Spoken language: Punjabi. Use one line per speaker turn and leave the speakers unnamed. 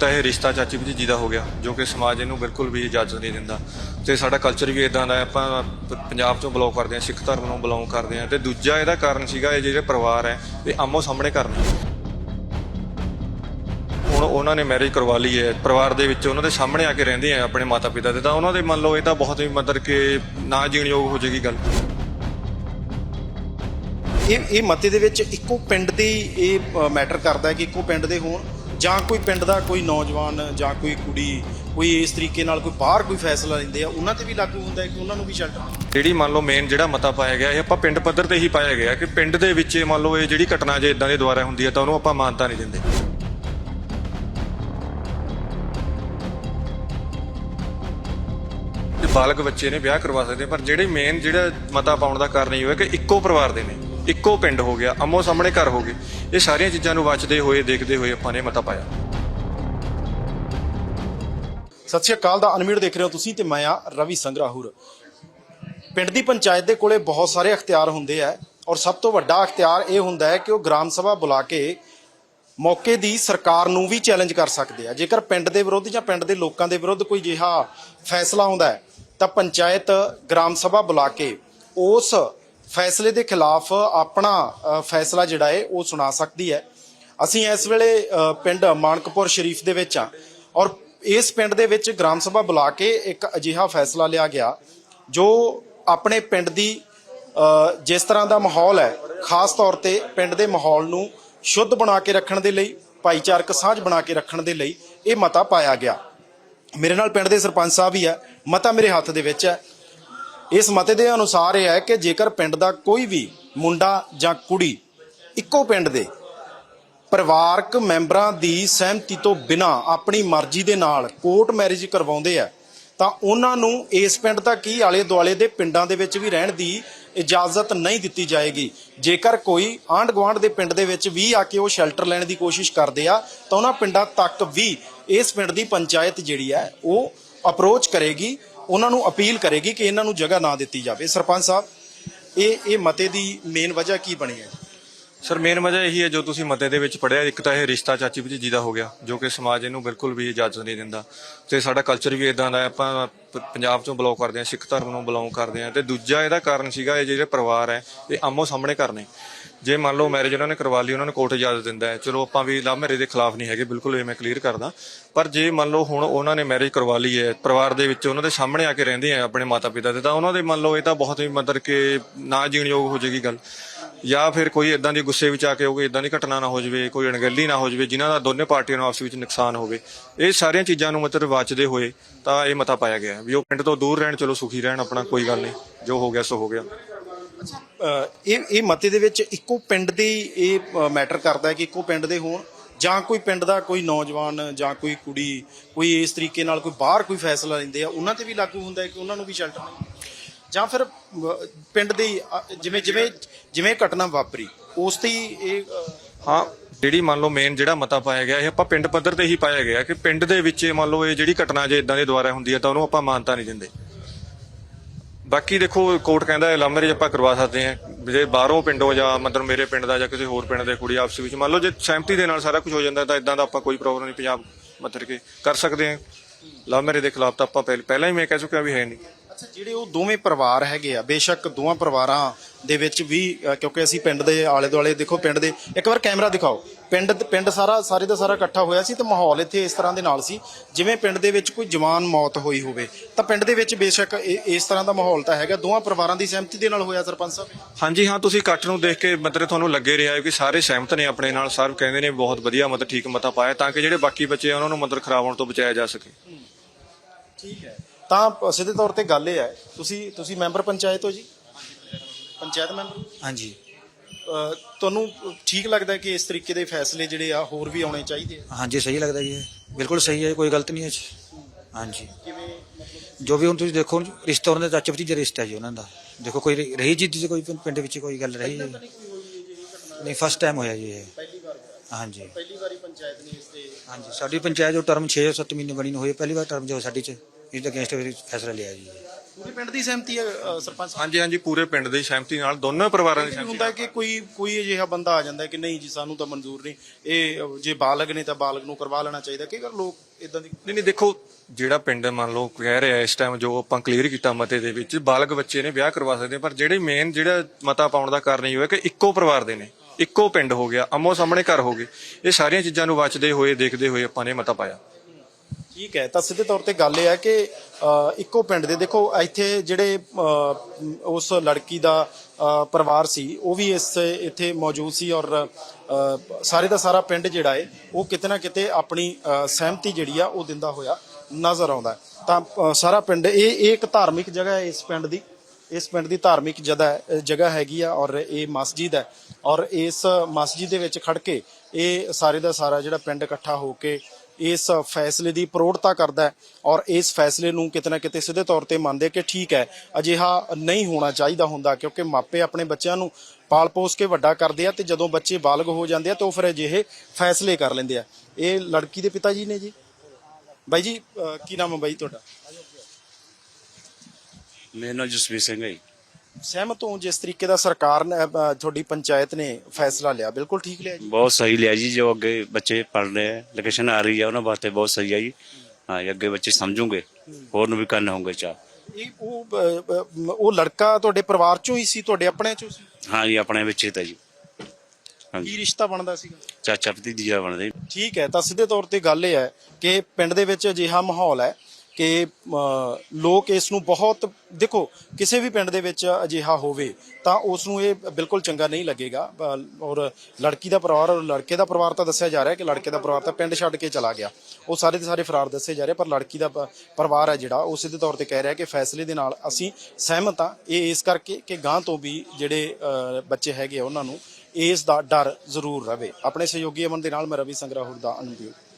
ਤਾਂ ਇਹ ਰਿਸ਼ਤਾ ਚਾਚੀ ਭਤੀਜੀ ਦਾ ਹੋ ਗਿਆ, ਜੋ ਕਿ ਸਮਾਜ ਇਹਨੂੰ ਬਿਲਕੁਲ ਵੀ ਇਜਾਜ਼ਤ ਨਹੀਂ ਦਿੰਦਾ। ਤੇ ਸਾਡਾ ਕਲਚਰ ਵੀ ਇਦਾਂ ਦਾ ਹੈ, ਆਪਾਂ ਪ- ਪੰਜਾਬ ਤੋਂ ਬਿਲੋਂਗ ਕਰਦੇ ਹਾਂ, ਸਿੱਖ ਧਰਮ ਨੂੰ ਬਿਲੋਂਗ ਕਰਦੇ ਹਾਂ, ਤੇ ਦੂਜਾ ਇਹਦਾ ਕਾਰਨ ਸੀਗਾ ਇਹ ਜਿਹੜੇ ਪਰਿਵਾਰ ਹੈ, ਇਹ ਆਮੋ ਸਾਹਮਣੇ ਕਰਨਾ ਹੁਣ ਉਹਨਾਂ ਨੇ ਮੈਰਿਜ ਕਰਵਾ ਲਈ ਹੈ, ਪਰਿਵਾਰ ਦੇ ਵਿੱਚ ਉਹਨਾਂ ਦੇ ਸਾਹਮਣੇ ਆ ਕੇ ਰਹਿੰਦੇ ਆ ਆਪਣੇ ਮਾਤਾ ਪਿਤਾ ਦੇ, ਤਾਂ ਉਹਨਾਂ ਦੇ ਮੰਨ ਲਓ ਇਹ ਤਾਂ ਬਹੁਤ ਹੀ ਮਤਲਬ ਕਿ ਨਾ ਜੀਣਯੋਗ ਹੋ ਜਾਏਗੀ ਗੱਲ।
ਇਹ ਇਹ ਮਤੇ ਦੇ ਵਿੱਚ ਇੱਕੋ ਪਿੰਡ ਦੀ ਇਹ ਮੈਟਰ ਕਰਦਾ ਹੈ ਕਿ ਇੱਕੋ ਪਿੰਡ ਦੇ ਹੋਣ। ਜਾਂ ਕੋਈ ਪਿੰਡ ਦਾ ਕੋਈ ਨੌਜਵਾਨ ਜਾਂ ਕੋਈ ਕੁੜੀ, ਕੋਈ ਇਸ ਤਰੀਕੇ ਨਾਲ ਕੋਈ ਬਾਹਰ ਕੋਈ ਫੈਸਲਾ ਲੈਂਦੇ ਆ, ਉਹਨਾਂ ਤੇ ਵੀ ਲਾਗੂ ਹੁੰਦਾ ਹੈ ਕਿ ਉਹਨਾਂ ਨੂੰ ਵੀ ਸ਼ੈਲਟਰ
ਜਿਹੜੀ ਮੰਨ ਲਓ ਮੇਨ ਜਿਹੜਾ ਮਤਾ ਪਾਇਆ ਗਿਆ, ਇਹ ਆਪਾਂ ਪਿੰਡ ਪੱਧਰ ਤੇ ਹੀ ਪਾਇਆ ਗਿਆ ਕਿ ਪਿੰਡ ਦੇ ਵਿੱਚ ਇਹ ਮੰਨ ਲਓ ਇਹ ਜਿਹੜੀ ਘਟਨਾ ਜੇ ਇਦਾਂ ਦੇ ਦੁਆਰਾ ਹੁੰਦੀ ਹੈ ਤਾਂ ਉਹਨੂੰ ਆਪਾਂ ਮਾਨਤਾ ਨਹੀਂ ਦਿੰਦੇ। ਤੇ ਬਾਲਗ ਬੱਚੇ ਨੇ ਵਿਆਹ ਕਰਵਾ ਸਕਦੇ ਪਰ ਜਿਹੜੇ ਮੇਨ ਜਿਹੜਾ ਮਤਾ ਪਾਉਣ ਦਾ ਕਾਰਨ ਇਹ ਹੋਇਆ ਕਿ ਇੱਕੋ ਪਰਿਵਾਰ ਦੇ ਨੇ। ਇੱਕੋ ਪਿੰਡ ਹੋ ਗਿਆ ਅੰਮੋ ਸਾਹਮਣੇ ਘਰ ਹੋ ਗਏ। ਇਹ ਸਾਰੀਆਂ ਚੀਜ਼ਾਂ ਨੂੰ ਬਚਦੇ ਹੋਏ, ਦੇਖਦੇ ਹੋਏ ਆਪਾਂ ਨੇ ਮਤਾ ਪਾਇਆ।
ਸਤਿ ਸ਼੍ਰੀ ਅਕਾਲ ਦਾ ਅਨਮੀਡ ਦੇਖ ਰਹੇ ਹੋ ਤੁਸੀਂ ਤੇ ਮੈਂ ਆ ਰਵੀ ਸੰਗਰਾਹੁਰ। ਪਿੰਡ ਦੀ ਪੰਚਾਇਤ ਦੇ ਕੋਲੇ ਬਹੁਤ ਸਾਰੇ ਅਖਤਿਆਰ ਹੁੰਦੇ ਆ ਔਰ ਸਭ ਤੋਂ ਵੱਡਾ ਅਖਤਿਆਰ ਇਹ ਹੁੰਦਾ ਹੈ ਕਿ ਉਹ ਗ੍ਰਾਮ ਸਭਾ ਬੁਲਾ ਕੇ ਮੌਕੇ ਦੀ ਸਰਕਾਰ ਨੂੰ ਵੀ ਚੈਲੰਜ ਕਰ ਸਕਦੇ ਆ। ਜੇਕਰ ਪਿੰਡ ਦੇ ਵਿਰੁੱਧ ਜਾਂ ਪਿੰਡ ਦੇ ਲੋਕਾਂ ਦੇ ਵਿਰੁੱਧ ਕੋਈ ਜਿਹਾ ਫੈਸਲਾ ਆਉਂਦਾ ਹੈ, ਤਾਂ ਪੰਚਾਇਤ ਗ੍ਰਾਮ ਸਭਾ ਬੁਲਾ ਕੇ ਉਸ ਫੈਸਲੇ ਦੇ ਖਿਲਾਫ ਆਪਣਾ ਫੈਸਲਾ ਜਿਹੜਾ ਹੈ ਉਹ ਸੁਣਾ ਸਕਦੀ ਹੈ। ਅਸੀਂ ਇਸ ਵੇਲੇ ਪਿੰਡ ਮਾਨਕਪੁਰ ਸ਼ਰੀਫ ਦੇ ਵਿੱਚ ਆ ਔਰ ਇਸ ਪਿੰਡ ਦੇ ਵਿੱਚ ਗ੍ਰਾਮ ਸਭਾ ਬੁਲਾ ਕੇ ਇੱਕ ਅਜਿਹਾ ਫੈਸਲਾ ਲਿਆ ਗਿਆ, ਜੋ ਆਪਣੇ ਪਿੰਡ ਦੀ ਜਿਸ ਤਰ੍ਹਾਂ ਦਾ ਮਾਹੌਲ ਹੈ, ਖਾਸ ਤੌਰ ਤੇ ਪਿੰਡ ਦੇ ਮਾਹੌਲ ਨੂੰ ਸ਼ੁੱਧ ਬਣਾ ਕੇ ਰੱਖਣ ਦੇ ਲਈ, ਭਾਈਚਾਰਕ ਸਾਂਝ ਬਣਾ ਕੇ ਰੱਖਣ ਦੇ ਲਈ ਇਹ ਮਤਾ ਪਾਇਆ ਗਿਆ। ਮੇਰੇ ਨਾਲ ਪਿੰਡ ਦੇ ਸਰਪੰਚ ਸਾਹਿਬ ਹੀ ਹੈ, ਮਤਾ ਮੇਰੇ ਹੱਥ ਦੇ ਵਿੱਚ ਹੈ। ਇਸ ਮਤੇ ਦੇ ਅਨੁਸਾਰ ਇਹ ਹੈ ਕਿ ਜੇਕਰ ਪਿੰਡ ਦਾ ਕੋਈ ਵੀ ਮੁੰਡਾ ਜਾਂ ਕੁੜੀ ਇੱਕੋ ਪਿੰਡ ਦੇ ਪਰਿਵਾਰਕ ਮੈਂਬਰਾਂ ਦੀ ਸਹਿਮਤੀ ਤੋਂ ਬਿਨਾ ਆਪਣੀ ਮਰਜ਼ੀ ਦੇ ਨਾਲ ਕੋਰਟ ਮੈਰਿਜ ਕਰਵਾਉਂਦੇ ਆ, ਤਾਂ ਉਹਨਾਂ ਨੂੰ ਇਸ ਪਿੰਡ ਦਾ ਕੀ ਆਲੇ ਦੁਆਲੇ ਦੇ ਪਿੰਡਾਂ ਦੇ ਵਿੱਚ ਵੀ ਰਹਿਣ ਦੀ ਇਜਾਜ਼ਤ ਨਹੀਂ ਦਿੱਤੀ ਜਾਏਗੀ। ਜੇਕਰ ਕੋਈ ਆਂਢ ਗੁਆਂਢ ਦੇ ਪਿੰਡ ਦੇ ਵਿੱਚ ਵੀ ਆ ਕੇ ਉਹ ਸ਼ੈਲਟਰ ਲੈਣ ਦੀ ਕੋਸ਼ਿਸ਼ ਕਰਦੇ ਆ, ਤਾਂ ਉਹਨਾਂ ਪਿੰਡਾਂ ਤੱਕ ਵੀ ਇਸ ਪਿੰਡ ਦੀ ਪੰਚਾਇਤ ਜਿਹੜੀ ਹੈ, ਉਹ ਅਪਰੋਚ ਕਰੇਗੀ ਉਹਨਾਂ ਨੂੰ ਅਪੀਲ ਕਰੇਗੀ ਕਿ ਇਹਨਾਂ ਨੂੰ ਜਗ੍ਹਾ ਨਾ ਦਿੱਤੀ ਜਾਵੇ। ਸਰਪੰਚ ਸਾਹਿਬ, ਇਹ ਇਹ ਮਤੇ ਦੀ ਮੇਨ ਵਜ੍ਹਾ ਕੀ ਬਣੀ ਹੈ?
ਸਰ ਮੇਨ ਵਜ੍ਹਾ ਇਹੀ ਹੈ ਜੋ ਤੁਸੀਂ ਮਤੇ ਦੇ ਵਿੱਚ ਪੜਿਆ ਇੱਕ ਤਾਂ ਇਹ ਰਿਸ਼ਤਾ ਚਾਚੀ ਭਤੀਜੀ ਦਾ ਹੋ ਗਿਆ, ਜੋ ਕਿ ਸਮਾਜ ਇਹਨੂੰ ਬਿਲਕੁਲ ਵੀ ਇਜਾਜ਼ਤ ਨਹੀਂ ਦਿੰਦਾ। ਤੇ ਸਾਡਾ ਕਲਚਰ ਵੀ ਇਦਾਂ ਦਾ ਹੈ, ਆਪਾਂ ਪ- ਪੰਜਾਬ ਤੋਂ ਬਿਲੋਂਗ ਕਰਦੇ ਹਾਂ, ਸਿੱਖ ਧਰਮ ਨੂੰ ਬਿਲੋਂਗ ਕਰਦੇ ਹਾਂ, ਤੇ ਦੂਜਾ ਇਹਦਾ ਕਾਰਨ ਸੀਗਾ, ਇਹ ਜਿਹੜੇ ਪਰਿਵਾਰ ਹੈ, ਇਹ ਆਮੋ ਸਾਹਮਣੇ ਕਰਨੇ ਜੇ ਮੰਨ ਲਓ ਮੈਰਿਜ ਉਹਨਾਂ ਨੇ ਕਰਵਾ ਲਈ, ਉਹਨਾਂ ਨੂੰ ਕੋਰਟ ਇਜਾਜ਼ਤ ਦਿੰਦਾ ਹੈ, ਚਲੋ ਆਪਾਂ ਵੀ ਲਵ ਮੈਰਿਜ ਦੇ ਖਿਲਾਫ ਨਹੀਂ ਹੈਗੇ, ਬਿਲਕੁਲ ਇਹ ਮੈਂ ਕਲੀਅਰ ਕਰਦਾ। ਪਰ ਜੇ ਮੰਨ ਲਓ ਹੁਣ ਉਹਨਾਂ ਨੇ ਮੈਰਿਜ ਕਰਵਾ ਲਈ ਹੈ, ਪਰਿਵਾਰ ਦੇ ਵਿੱਚ ਉਹਨਾਂ ਦੇ ਸਾਹਮਣੇ ਆ ਕੇ ਰਹਿੰਦੇ ਆ ਆਪਣੇ ਮਾਤਾ ਪਿਤਾ ਦੇ, ਤਾਂ ਉਹਨਾਂ ਦੇ ਮੰਨ ਲਓ ਇਹ ਤਾਂ ਬਹੁਤ ਹੀ ਮਤਲਬ ਕਿ ਨਾ ਜੀਣਯੋਗ ਹੋ ਜਾਏਗੀ ਗੱਲ। ਜਾਂ ਫਿਰ ਕੋਈ ਇਦਾਂ ਦੀ ਗੁੱਸੇ ਵਿੱਚ ਆ ਕੇ ਹੋਵੇ ਇਦਾਂ ਦੀ ਘਟਨਾ ਨਾ ਹੋ ਜਾਵੇ, ਕੋਈ ਅਣਗਹਿਲੀ ਨਾ ਹੋ ਜਾਵੇ, ਜਿਨ੍ਹਾਂ ਦਾ ਦੋਨੇ ਪਾਰਟੀਆਂ ਨੂੰ ਆਪਸ ਵਿੱਚ ਨੁਕਸਾਨ ਹੋਵੇ, ਇਹ ਸਾਰੀਆਂ ਚੀਜ਼ਾਂ ਨੂੰ ਮਤਲਬ ਵਾਚਦੇ ਹੋਏ ਤਾਂ ਇਹ ਮਤਾ ਪਾਇਆ ਗਿਆ ਵੀ ਉਹ ਪਿੰਡ ਤੋਂ ਦੂਰ ਰਹਿਣ, ਚਲੋ ਸੁਖੀ ਰਹਿਣ, ਆਪਣਾ ਕੋਈ ਗੱਲ ਨਹੀਂ, ਜੋ ਹੋ ਗਿਆ ਸੋ ਹੋ ਗਿਆ।
ਇਹ ਇਹ ਮਤੇ ਦੇ ਵਿੱਚ ਇੱਕੋ ਪਿੰਡ ਦੇ ਇਹ ਮੈਟਰ ਕਰਦਾ ਹੈ ਕਿ ਇੱਕੋ ਪਿੰਡ ਦੇ ਹੋਣ, ਜਾਂ ਕੋਈ ਪਿੰਡ ਦਾ ਕੋਈ ਨੌਜਵਾਨ, ਜਾਂ ਕੋਈ ਕੁੜੀ, ਕੋਈ ਇਸ ਤਰੀਕੇ ਨਾਲ ਕੋਈ ਬਾਹਰ ਕੋਈ ਫੈਸਲਾ ਲੈਂਦੇ ਆ, ਉਹਨਾਂ ਤੇ ਵੀ ਲਾਗੂ ਹੁੰਦਾ ਹੈ ਕਿ ਉਹਨਾਂ ਨੂੰ ਵੀ ਸ਼ੈਲਟਰ ਨਹੀਂ ਜਾਂ ਫਿਰ ਪਿੰਡ ਦੀ ਜਿਵੇਂ ਜਿਵੇਂ ਜਿਵੇਂ ਘਟਨਾ ਵਾਪਰੀ, ਉਸ ਤੇ ਇਹ
ਹਾਂ, ਜਿਹੜੀ ਮੰਨ ਲਓ ਮੇਨ ਜਿਹੜਾ ਮਤਾ ਪਾਇਆ ਗਿਆ, ਇਹ ਆਪਾਂ ਪਿੰਡ ਪੱਧਰ ਤੇ ਹੀ ਪਾਇਆ ਗਿਆ ਕਿ ਪਿੰਡ ਦੇ ਵਿੱਚ ਇਹ ਮੰਨ ਲਓ ਇਹ ਜਿਹੜੀ ਘਟਨਾ ਜੇ ਇਦਾਂ ਦੇ ਦੁਆਰਾ ਹੁੰਦੀ ਹੈ, ਤਾਂ ਉਹਨੂੰ ਆਪਾਂ ਮਾਨਤਾ ਨਹੀਂ ਦਿੰਦੇ। ਬਾਕੀ ਦੇਖੋ, ਕੋਰਟ ਕਹਿੰਦਾ ਲਵ ਮੈਰਿਜ ਆਪਾਂ ਕਰਵਾ ਸਕਦੇ ਹਾਂ। ਜੇ ਬਾਹਰੋਂ ਪਿੰਡੋਂ ਜਾਂ ਮਤਲਬ ਮੇਰੇ ਪਿੰਡ ਦਾ ਜਾਂ ਕਿਸੇ ਹੋਰ ਪਿੰਡ ਦੇ ਕੁੜੀ ਆਪਸ ਵਿੱਚ, ਮੰਨ ਲਓ ਜੇ ਸਹਿਮਤੀ ਦੇ ਨਾਲ ਸਾਰਾ ਕੁਝ ਹੋ ਜਾਂਦਾ, ਤਾਂ ਇਦਾਂ ਦਾ ਆਪਾਂ ਕੋਈ ਪ੍ਰੋਬਲਮ ਨਹੀਂ, ਪੰਜਾਬ ਮਤਲਬ ਕਿ ਕਰ ਸਕਦੇ ਹਾਂ। ਲਵ ਮੈਰਿਜ ਦੇ ਖਿਲਾਫ ਤਾਂ ਆਪਾਂ ਪਹਿਲ- ਪਹਿਲਾਂ ਹੀ ਮੈਂ ਕਹਿ ਚੁੱਕਿਆ ਵੀ ਹੈ ਨਹੀਂ।
ਅੱਛਾ ਜਿਹੜੇ ਉਹ ਦੋਵੇਂ ਪਰਿਵਾਰ ਹੈਗੇ ਆ ਬੇਸ਼ੱਕ ਦੋਵਾਂ ਪਰਿਵਾਰਾਂ ਦੇ ਵਿੱਚ ਵੀ ਅ, ਕਿਉਂਕਿ ਅਸੀਂ ਪਿੰਡ ਦੇ ਆਲੇ ਦੁਆਲੇ ਦੇਖੋ ਪਿੰਡ ਦੇ ਇੱਕ ਵਾਰ ਕੈਮਰਾ ਦਿਖਾਓ। ਪਿੰਡ ਪਿੰਡ ਸਾਰਾ ਸਾਰੇ ਦਾ ਸਾਰਾ ਇਕੱਠਾ ਹੋਇਆ ਸੀ ਤੇ ਮਾਹੌਲ ਇੱਥੇ ਇਸ ਤਰ੍ਹਾਂ ਦੇ ਨਾਲ ਸੀ ਜਿਵੇਂ ਪਿੰਡ ਦੇ ਵਿੱਚ ਕੋਈ ਜਵਾਨ ਮੌਤ ਹੋਈ ਹੋਵੇ। ਤਾਂ ਪਿੰਡ ਦੇ ਵਿੱਚ ਬੇਸ਼ੱਕ ਇਹ- ਇਸ ਤਰ੍ਹਾਂ ਦਾ ਮਾਹੌਲ ਤਾਂ ਹੈਗਾ। ਦੋਵਾਂ ਪਰਿਵਾਰਾਂ ਦੀ ਸਹਿਮਤੀ ਦੇ ਨਾਲ ਹੋਇਆ ਸਰਪੰਚ ਸਾਹਿਬ?
ਹਾਂਜੀ ਹਾਂ ਤੁਸੀਂ ਇਕੱਠ ਨੂੰ ਦੇਖ ਕੇ ਮਤਲਬ ਤੁਹਾਨੂੰ ਲੱਗੇ ਰਿਹਾ ਕਿ ਸਾਰੇ ਸਹਿਮਤ ਨੇ ਆਪਣੇ ਨਾਲ। ਸਭ ਕਹਿੰਦੇ ਨੇ ਬਹੁਤ ਵਧੀਆ ਮਤਲਬ ਠੀਕ ਮਤਾ ਪਾਇਆ ਤਾਂ ਕਿ ਜਿਹੜੇ ਬਾਕੀ ਬੱਚੇ ਆ ਉਹਨਾਂ ਨੂੰ ਮਤਲਬ ਖਰਾਬ ਹੋਣ ਤੋਂ ਬਚਾਇਆ ਜਾ ਸਕੇ।
ਠੀਕ ਹੈ। ਤਾਂ ਸਿੱਧੇ ਤੌਰ ਤੇ ਗੱਲ ਇਹ ਹੈ ਤੁਸੀਂ ਤੁਸੀਂ ਮੈਂਬਰ ਪੰਚਾਇਤ ਹੋ ਜੀ? ਪੰਚਾਇਤ ਮੈਂਬਰ?
ਹਾਂਜੀ।
ਤੁਹਾਨੂੰ ਠੀਕ ਲੱਗਦਾ ਹੈ ਕਿ ਇਸ ਤਰੀਕੇ ਦੇ ਫੈਸਲੇ ਜਿਹੜੇ ਆ ਹੋਰ ਵੀ ਆਉਣੇ ਚਾਹੀਦੇ ਆ?
ਹਾਂਜੀ ਸਹੀ ਲੱਗਦਾ ਜੀ ਇਹ। ਬਿਲਕੁਲ ਸਹੀ ਹੈ ਕੋਈ ਗਲਤ ਨਹੀਂ ਹੈ 'ਚ ਹਾਂਜੀ।
ਕਿਵੇਂ?
ਜੋ ਵੀ ਹੁਣ ਤੁਸੀਂ ਦੇਖੋ ਹੁਣ ਰਿਸ਼ਤਾ ਉਹਨਾਂ ਦਾ ਚਾਚਾ ਭਤੀਜਾ ਰਿਸ਼ਤਾ ਜੀ ਉਹਨਾਂ ਦਾ। ਦੇਖੋ ਕੋਈ ਰਹੀ- ਰਹੀ ਜਿੱਦ ਕੋਈ ਪਿੰ- ਪਿੰਡ ਵਿੱਚ ਕੋਈ ਗੱਲ ਰਹੀ ਜੀ ਨਹੀਂ ਫਸਟ ਟਾਈਮ ਹੋਇਆ ਜੀ ਇਹ।
ਪਹਿਲੀ ਵਾਰ
ਹਾਂਜੀ।
ਪਹਿਲੀ ਵਾਰੀ ਪੰਚਾਇਤ ਨੇ ਇਸ ਤੇ
ਹਾਂਜੀ ਸਾਡੀ ਪੰਚਾਇਤ ਜੋ ਟਰਮ 6-7 ਮਹੀਨੇ ਬਣੀ ਨੂੰ ਹੋਈ ਹੈ, ਪਹਿਲੀ ਵਾਰ ਟਰਮ ਜੋ ਸਾਡੀ ਚ। ਇਸ ਦੇ ਅਗੇਂਸਟ ਫੈਸਲਾ ਲਿਆ ਜੀ।
ਪੂਰੇ ਪਿੰਡ ਦੀ ਸਹਿਮਤੀ ਹੈ ਅ, ਸਰਪੰਚ? ਸਾਹਿਬ
ਹਾਂਜੀ ਹਾਂਜੀ ਪੂਰੇ ਪਿੰਡ ਦੀ ਸਹਿਮਤੀ ਨਾਲ ਦੋਨੋਂ ਪਰਿਵਾਰਾਂ ਦੀ ਸਹਿਮਤੀ
ਹੁੰਦਾ ਹੈ ਕਿ ਕੋਈ ਕੋਈ ਅਜਿਹਾ ਬੰਦਾ ਆ ਜਾਂਦਾ ਹੈ ਕਿ ਨਹੀਂ ਜੀ ਸਾਨੂੰ ਤਾਂ ਮਨਜ਼ੂਰ ਨਹੀਂ। ਇਹ ਅ, ਜੇ ਬਾਲਗ ਨੇ ਤਾਂ ਬਾਲਗ ਨੂੰ ਕਰਵਾ ਲੈਣਾ ਚਾਹੀਦਾ। ਕਈ ਵਾਰ ਲੋਕ ਇਦਾਂ ਦੀ
ਨਹੀਂ ਨਹੀਂ ਦੇਖੋ ਜਿਹੜਾ ਪਿੰਡ ਮੰਨ ਲਓ ਕਹਿ ਰਿਹਾ ਇਸ ਟਾਈਮ ਜੋ ਆਪਾਂ ਕਲੀਅਰ ਕੀਤਾ ਮਤੇ ਦੇ ਵਿੱਚ ਬਾਲਗ ਬੱਚੇ ਨੇ ਵਿਆਹ ਕਰਵਾ ਸਕਦੇ ਆ, ਪਰ ਜਿਹੜੇ ਮੇਨ ਜਿਹੜਾ ਮਤਾ ਪਾਉਣ ਦਾ ਕਾਰਨ ਇਹ ਹੋਇਆ ਕਿ ਇੱਕੋ ਪਰਿਵਾਰ ਦੇ ਨੇ। ਇੱਕੋ ਪਿੰਡ ਹੋ ਗਿਆ ਅੰਮੋ ਸਾਹਮਣੇ ਘਰ ਹੋ ਗਏ। ਇਹ ਸਾਰੀਆਂ ਚੀਜ਼ਾਂ ਨੂੰ ਬਚਦੇ ਹੋਏ ਦੇਖਦੇ ਹੋਏ ਆਪਾਂ ਨੇ ਮਤਾ ਪਾਇਆ।
ਠੀਕ ਹੈ ਤਾਂ ਸਿੱਧੇ ਤੌਰ ਤੇ ਗੱਲ ਇਹ ਹੈ ਕਿ ਅ, ਇੱਕੋ ਪਿੰਡ ਦੇ ਦੇਖੋ ਇੱਥੇ ਜਿਹੜੇ ਅ, ਉਸ ਲੜਕੀ ਦਾ ਅ, ਪਰਿਵਾਰ ਸੀ ਉਹ ਵੀ ਇਸ ਇੱਥੇ ਮੌਜੂਦ ਸੀ ਔਰ ਅ, ਸਾਰੇ ਦਾ ਸਾਰਾ ਪਿੰਡ ਜਿਹੜਾ ਹੈ ਉਹ ਕਿਤੇ ਨਾ ਕਿਤੇ ਆਪਣੀ ਅ, ਸਹਿਮਤੀ ਜਿਹੜੀ ਆ ਉਹ ਦਿੰਦਾ ਹੋਇਆ ਨਜ਼ਰ ਆਉਂਦਾ ਹੈ। ਤਾਂ ਅ, ਸਾਰਾ ਪਿੰਡ ਇਹ ਇਹ ਇੱਕ ਧਾਰਮਿਕ ਜਗ੍ਹਾ ਹੈ ਇਸ ਪਿੰਡ ਦੀ ਇਸ ਪਿੰਡ ਦੀ ਧਾਰਮਿਕ ਜਗ੍ਹਾ ਹੈ- ਜਗ੍ਹਾ ਹੈਗੀ ਆ ਔਰ ਇਹ ਮਸਜਿਦ ਹੈ ਔਰ ਇਸ ਮਸਜਿਦ ਦੇ ਵਿੱਚ ਖੜ ਕੇ ਇਹ ਸਾਰੇ ਦਾ ਸਾਰਾ ਜਿਹੜਾ ਪਿੰਡ ਇਕੱਠਾ ਹੋ ਕੇ ਇਸ ਫੈਸਲੇ ਦੀ ਪ੍ਰੋੜਤਾ ਕਰਦਾ ਹੈ ਔਰ ਇਸ ਫੈਸਲੇ ਨੂੰ ਕਿਤੇ ਨਾ ਕਿਤੇ ਸਿੱਧੇ ਤੌਰ ਤੇ ਮੰਨਦੇ ਕਿ ਠੀਕ ਹੈ, ਅਜਿਹਾ ਨਹੀਂ ਹੋਣਾ ਚਾਹੀਦਾ ਹੁੰਦਾ ਕਿਉਂਕਿ ਮਾਪੇ ਆਪਣੇ ਬੱਚਿਆਂ ਨੂੰ ਪਾਲ ਪੋਸ ਕੇ ਵੱਡਾ ਕਰਦੇ ਆ ਤੇ ਜਦੋਂ ਬੱਚੇ ਬਾਲਗ ਹੋ ਜਾਂਦੇ ਆ ਤਾਂ ਉਹ ਫਿਰ ਅਜਿਹੇ ਫੈਸਲੇ ਕਰ ਲੈਂਦੇ ਆ। ਇਹ ਲੜਕੀ ਦੇ ਪਿਤਾ ਜੀ ਨੇ ਜੀ? ਬਾਈ ਜੀ ਅਹ ਕੀ ਨਾਮ ਹੈ ਬਾਈ ਤੁਹਾਡਾ?
ਮੇਰਾ ਨਾਮ ਜਸਵੀਰ ਸਿੰਘ ਹੈ ਜੀ।
ਸਹਿਮਤ ਹੋ ਜਿਸ ਤਰੀਕੇ ਦਾ ਸਰਕਾਰ ਨੇ ਤੁਹਾਡੀ ਪੰਚਾਇਤ ਨੇ ਫੈਸਲਾ ਲਿਆ। ਬਿਲਕੁਲ ਠੀਕ ਲਿਆ ਜੀ।
ਬਹੁਤ ਸਹੀ ਲਿਆ ਜੀ ਜੋ ਅੱਗੇ ਬੱਚੇ ਪੜ ਰਹੇ ਹੈ ਲੋਕੇਸ਼ਨ ਆ ਰਹੀ ਹੈ ਉਹਨਾਂ ਵਾਸਤੇ ਬਹੁਤ ਸਹੀ ਹੈ ਜੀ। ਹਾਂ ਜੀ, ਅੱਗੇ ਬੱਚੇ ਸਮਝੂਗੇ ਹੋਰ ਨੂੰ ਵੀ ਕਰਨੇ ਹੋਣਗੇ ਚਾ
ਇਹ ਉਹ ਲੜਕਾ ਤੁਹਾਡੇ ਪਰਿਵਾਰ ਚੋਂ ਹੀ ਸੀ ਤੁਹਾਡੇ ਆਪਣੇ ਚੋਂ ਸੀ?
ਹਾਂ ਜੀ ਆਪਣੇ ਵਿੱਚ ਹੀ ਤਾਂ ਜੀ।
ਕੀ ਰਿਸ਼ਤਾ ਬਣਦਾ ਸੀਗਾ?
ਚਾਚਾ ਭਤੀਜਾ ਬਣਦੇ
ਠੀਕ ਹੈ ਤਾਂ ਸਿੱਧੇ ਤੌਰ ਤੇ ਗੱਲ ਇਹ ਹੈ ਕਿ ਪਿੰਡ ਦੇ ਵਿੱਚ ਅਜਿਹਾ ਮਾਹੌਲ ਹੈ ਕਿ ਲੋਕ ਇਸ ਨੂੰ ਬਹੁਤ, ਦੇਖੋ, ਕਿਸੇ ਵੀ ਪਿੰਡ ਦੇ ਵਿੱਚ ਅਜਿਹਾ ਹੋਵੇ, ਤਾਂ ਉਸ ਨੂੰ ਇਹ ਬਿਲਕੁਲ ਚੰਗਾ ਨਹੀਂ ਲੱਗੇਗਾ। ਔਰ ਲੜਕੀ ਦਾ ਪਰਿਵਾਰ ਔਰ ਲੜਕੇ ਦਾ ਪਰਿਵਾਰ ਤਾਂ ਦੱਸਿਆ ਜਾ ਰਿਹਾ ਕਿ ਲੜਕੇ ਦਾ ਪਰਿਵਾਰ ਤਾਂ ਪਿੰਡ ਛੱਡ ਕੇ ਚਲਾ ਗਿਆ। ਉਹ ਸਾਰੇ ਦੇ ਸਾਰੇ ਫਰਾਰ ਦੱਸੇ ਜਾ ਰਹੇ, ਪਰ ਲੜਕੀ ਦਾ ਪਰਿਵਾਰ ਹੈ ਜਿਹੜਾ, ਉਹ ਸਿੱਧੇ ਤੌਰ ਤੇ ਕਹਿ ਰਿਹਾ ਕਿ ਫੈਸਲੇ ਦੇ ਨਾਲ ਅਸੀਂ ਸਹਿਮਤ ਹਾਂ। ਇਹ ਇਸ ਕਰਕੇ ਕਿ ਗਾਂ ਤੋਂ ਵੀ ਜਿਹੜੇ ਬੱਚੇ ਹੈਗੇ ਆ ਉਹਨਾਂ ਨੂੰ ਇਸ ਦਾ ਡਰ ਜ਼ਰੂਰ ਰਵੇ। ਆਪਣੇ ਸਹਿਯੋਗੀ ਅਮਨ ਦੇ ਨਾਲ ਮੈਂ ਰਵੀ ਸੰਗਰਾਹੁਰ ਦਾ ਅਨੁਭਵ